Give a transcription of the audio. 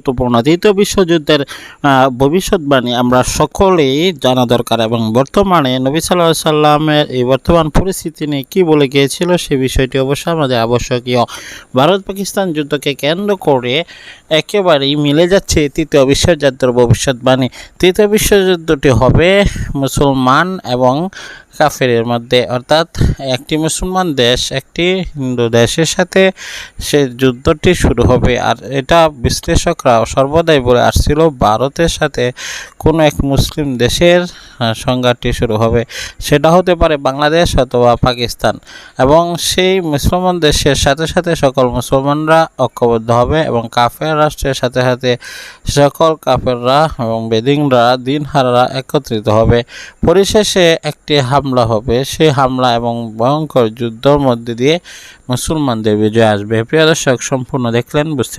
গুরুত্বপূর্ণ। দ্বিতীয় বিশ্বযুদ্ধের ভবিষ্যৎবাণী আমরা সকলেই জানা দরকার এবং বর্তমানে নবী সাল্লাহ সাল্লামের এই বর্তমান পরিস্থিতি নিয়ে কী বলে গিয়েছিল সে বিষয়টি অবশ্যই আমাদের আবশ্যকীয়। ভারত পাকিস্তান যুদ্ধকে কেন্দ্র করে একেবারেই মিলে যাচ্ছে তৃতীয় বিশ্বযুদ্ধের ভবিষ্যৎবাণী। তৃতীয় বিশ্বযুদ্ধটি হবে মুসলমান এবং কাফেরের মধ্যে। অর্থাৎ একটি মুসলমান দেশ, একটি হিন্দু দেশের সাথে সে যুদ্ধটি শুরু হবে। আর এটা বিশ্লেষকরা সর্বদাই বলে আসছিল, ভারতের সাথে কোনো এক মুসলিম দেশের সংঘাতটি শুরু হবে। সেটা হতে পারে বাংলাদেশ অথবা পাকিস্তান। এবং সেই মুসলমান দেশের সাথে সাথে সকল মুসলমানরা ঐক্যবদ্ধ হবে এবং কাফের রাষ্ট্রের সাথে সাথে সকল কাফেররা এবং বেদিনরা, দিনহারারা একত্রিত হবে। পরিশেষে একটি হামলা হবে, সে হামলা এবং ভয়ঙ্কর যুদ্ধর মধ্যে দিয়ে মুসলমানদের বিজয় আসবে। প্রিয় দর্শক, সম্পূর্ণ দেখলেন, বুঝতে